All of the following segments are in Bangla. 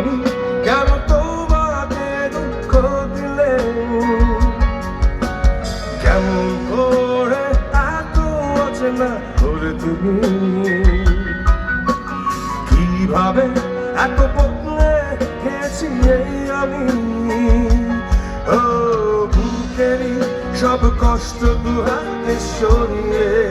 আমি কেন দুঃখ দিলে? কেমন করে এত কীভাবে এত বদলে গেছি এই আমি? ও বুকেরই সব কষ্ট দু হাতে সরিয়ে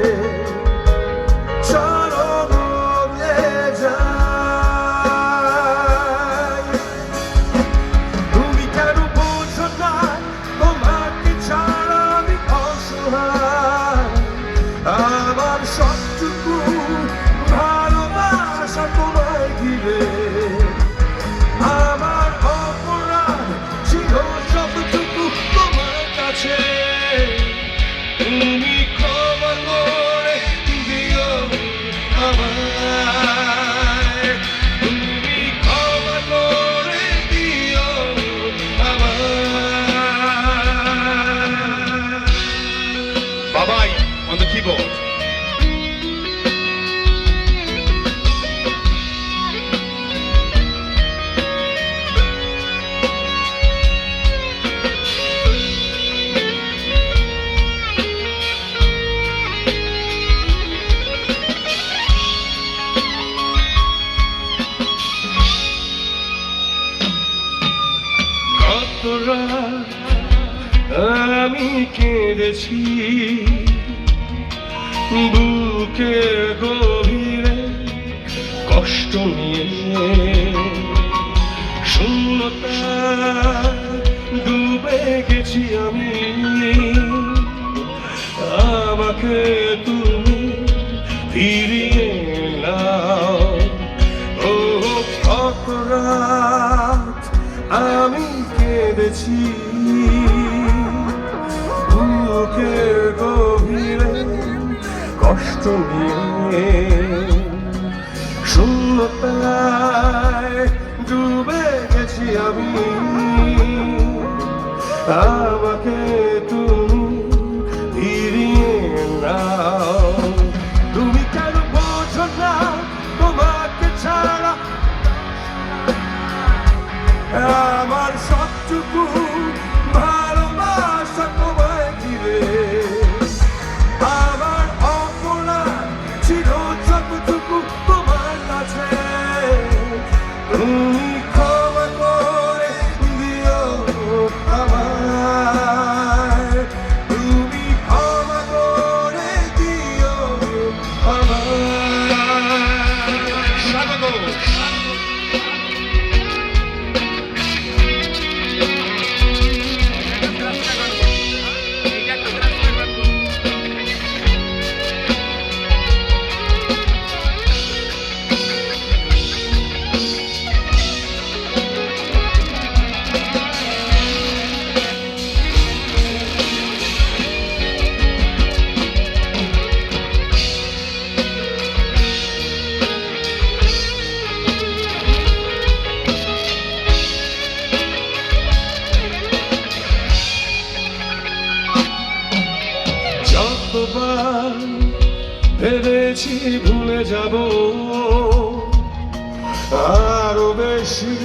রাত আমি কেঁদেছি বুকে গভীরে কষ্ট নিয়ে শূন্যতা ডুবে গেছি আমি। আমাকে তুমি ফিরিয়ে নাও। ও রাত আমি কেঁদেছি। গভীরে কষ্ট নিয়ে শূন্যতায় ডুবে গেছি আমি। আমাকে ভেবেছি ভুলে যাব। আরও বেশি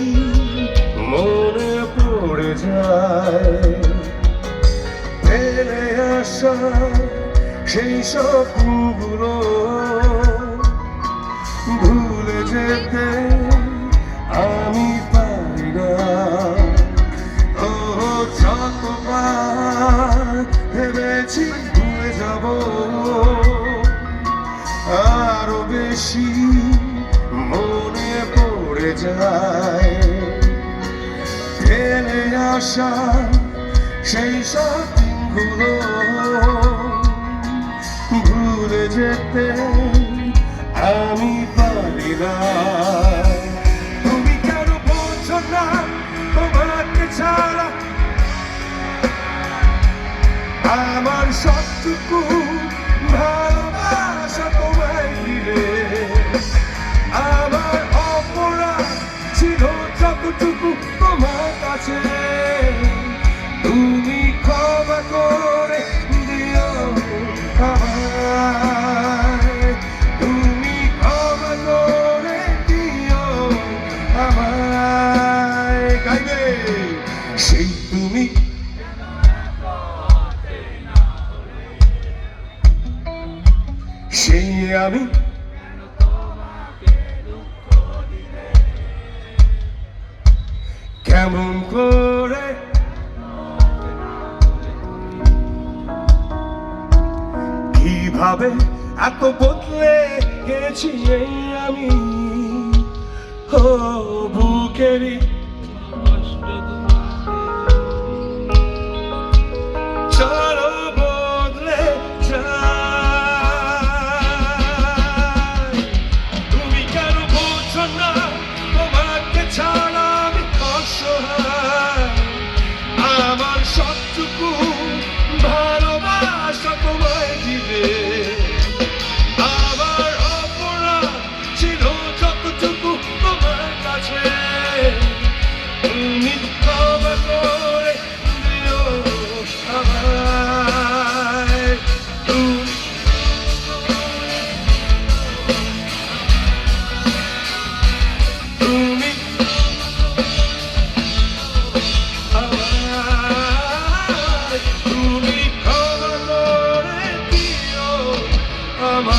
মনে পড়ে যায়। আসা সেই সব ভুলে যেতে যায়। ফেলে আসা সেই সব দিনগুলো ভুলে যেতে আমি পারি না। তুমি কেন বোঝো না তোমাকে ছাড়া? আমার সবটুকু কেমন করে? কীভাবে এত বদলে গেছি আমি? ও বুকেরই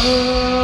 Música